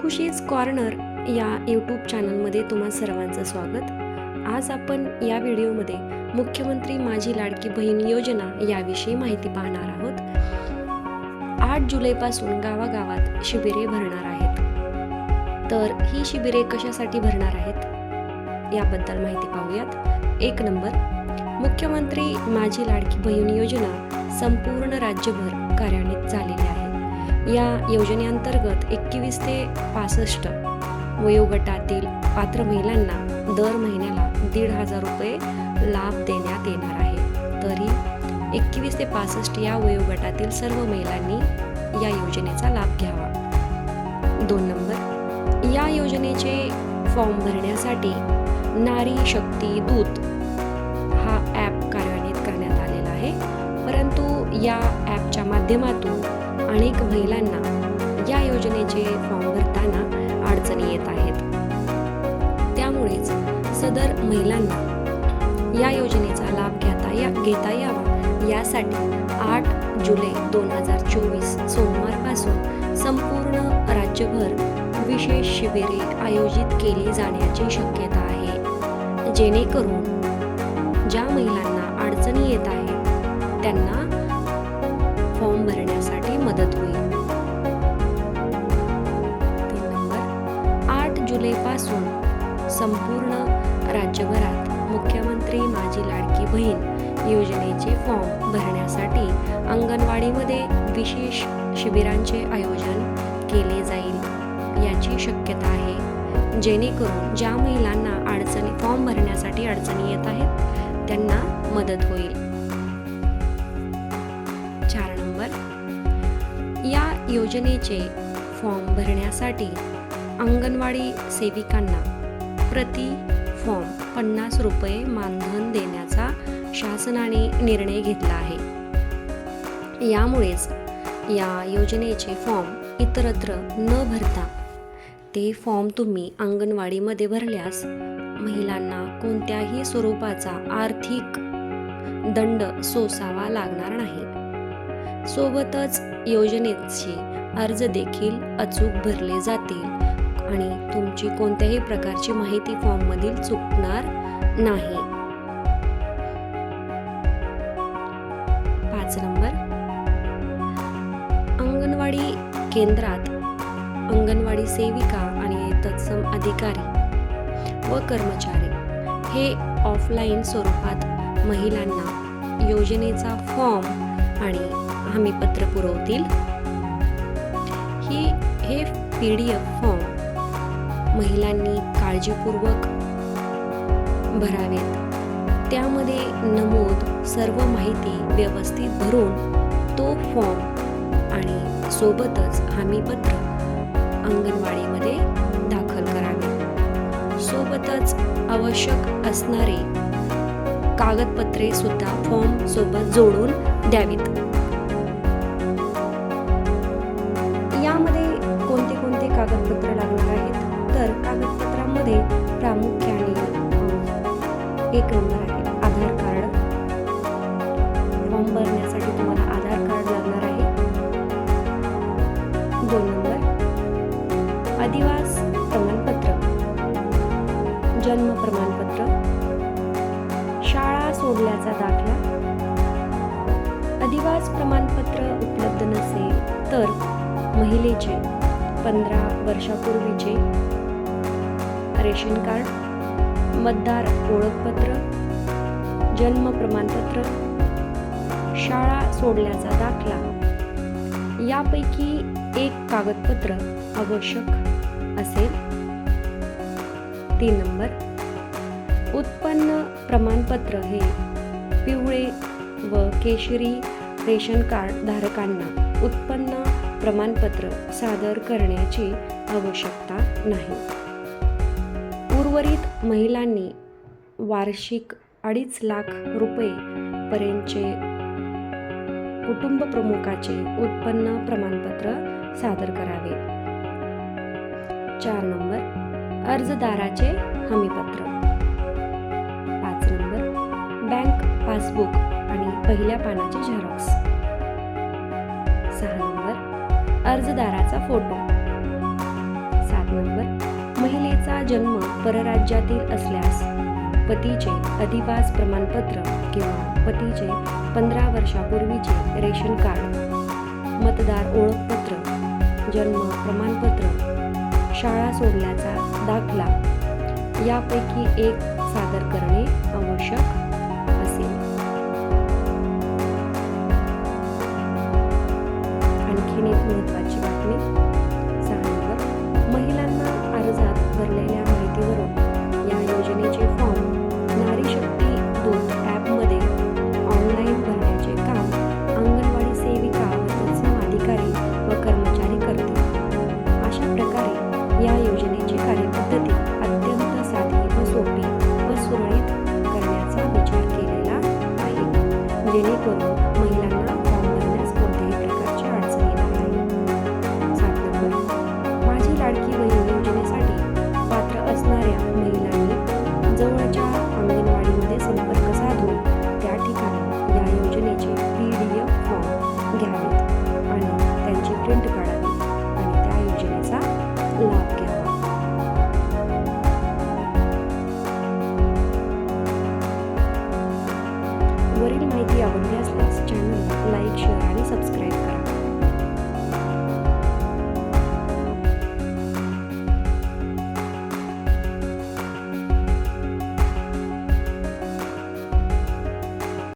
Khushi's corner या YouTube चॅनलमध्ये तुम्हा सर्वांचं स्वागत. आज आपण या व्हिडिओमध्ये मुख्यमंत्री माझी लाडकी बहीण योजना याविषयी माहिती पाहणार आहोत. आठ जुलैपासून गावागावात शिबिरे भरणार आहेत. तर ही शिबिरे कशासाठी भरणार आहेत? याबद्दल माहिती पाहूयात. एक नंबर. मुख्यमंत्री माझी लाडकी बहीण योजना संपूर्ण राज्यभर कार्यान्वित झालेली आहे. या योजनेअंतर्गत एकवीस ते पासष्ट वयोगटातील पात्र महिलांना दर महिन्याला दीड हजार रुपये लाभ देण्यात येणार आहे. तरी एकवीस ते पासष्ट या वयोगटातील सर्व महिलांनी या योजनेचा लाभ घ्यावा. दोन नंबर या योजनेचे फॉर्म भरण्यासाठी नारी शक्ती दूत हा ॲप कार्यान्वित करण्यात आलेला आहे. परंतु या ॲपच्या माध्यमातून अनेक महिलांना या योजनेचे फॉर्म भरताना अडचणी येत आहेत. त्यामुळेच सदर महिलांना या योजनेचा लाभ घेता या घेता यावा यासाठी आठ जुलै दोन हजार चोवीस सोमवारपासून संपूर्ण राज्यभर विशेष शिबिरे आयोजित केली जाण्याची शक्यता आहे. जेणेकरून ज्या महिलांना अडचणी येत आहेत त्यांना फॉर्म भरण्यासाठी जुलैपासून संपूर्ण राज्यभरात मुख्यमंत्री माझी लाडकी बहीण योजनेचे फॉर्म भरण्यासाठी अंगणवाडीमध्ये विशेष शिबिरांचे आयोजन केले जाईल याची शक्यता आहे. जेणेकरून ज्या महिलांना अडचणी फॉर्म भरण्यासाठी अडचणी येत आहेत त्यांना मदत होईल. चार नंबर. या योजनेचे फॉर्म भरण्यासाठी अंगणवाडी सेविकांना प्रति फॉर्म पन्नास रुपये मानधन देण्याचा शासनाने निर्णय घेतला आहे. यामुळेच या योजनेचे फॉर्म इतरत्र न भरता ते फॉर्म तुम्ही अंगणवाडीमध्ये भरल्यास महिलांना कोणत्याही स्वरूपाचा आर्थिक दंड सोसावा लागणार नाही. सोबतच योजनेचे अर्ज देखील अचूक भरले जातील आणि तुमची कोणत्याही प्रकारची माहिती फॉर्ममधील चुकणार नाही. पाच नंबर. अंगणवाडी केंद्रात अंगणवाडी सेविका आणि तत्सम अधिकारी व कर्मचारी हे ऑफलाईन स्वरूपात महिलांना योजनेचा फॉर्म आणि हमीपत्र पुरवतील. ही हे पी डी एफ फॉर्म महिलांनी काळजीपूर्वक भरावेत. त्यामध्ये नमूद सर्व माहिती व्यवस्थित भरून तो फॉर्म आणि सोबतच हमीपत्र अंगणवाडीमध्ये दाखल करावे. सोबतच आवश्यक असणारे कागदपत्रे सुद्धा फॉर्म सोबत जोडून द्यावीत. यामध्ये कोणते कोणते कागदपत्र लागतात? एक नंबर आहे. आधार कार्ड फॉर्म भरण्यासाठी तुम्हाला आधार कार्ड लागणार आहे. दोन नंबर. अधिवास प्रमाणपत्र. जन्म प्रमाणपत्र. शाळा सोडल्याचा दाखला. अधिवास प्रमाणपत्र उपलब्ध नसेल तर महिलेचे पंधरा वर्षापूर्वीचे. Ration card. मतदार ओळखपत्र जन्म प्रमाणपत्र शाळा सोडल्याचा दाखला. यापैकी एक कागदपत्र आवश्यक असेल. तीन नंबर. उत्पन्न प्रमाणपत्र हे पिवळे व केशरी रेशन कार्ड धारकांना उत्पन्न प्रमाणपत्र सादर करण्याची आवश्यकता नाही. उर्वरित महिलांनी वार्षिक अडीच लाख रुपये पर्यंतचे कुटुंब प्रमुखाचे उत्पन्न प्रमाणपत्र सादर करावे. चार नंबर अर्जदाराचे हमीपत्र. पाच नंबर बँक पासबुक आणि पहिल्या पानाचे झेरॉक्स. सहा नंबर अर्जदाराचा फोटो. सात नंबर जन्म परराज्यातील असल्यास पतीचे अधिवास प्रमाणपत्र किंवा पतीचे पंधरा वर्षापूर्वीचे रेशन कार्ड मतदार ओळखपत्र जन्म प्रमाणपत्र शाळा सोडल्याचा दाखला यापैकी एक सादर करणे आवश्यक প্রণব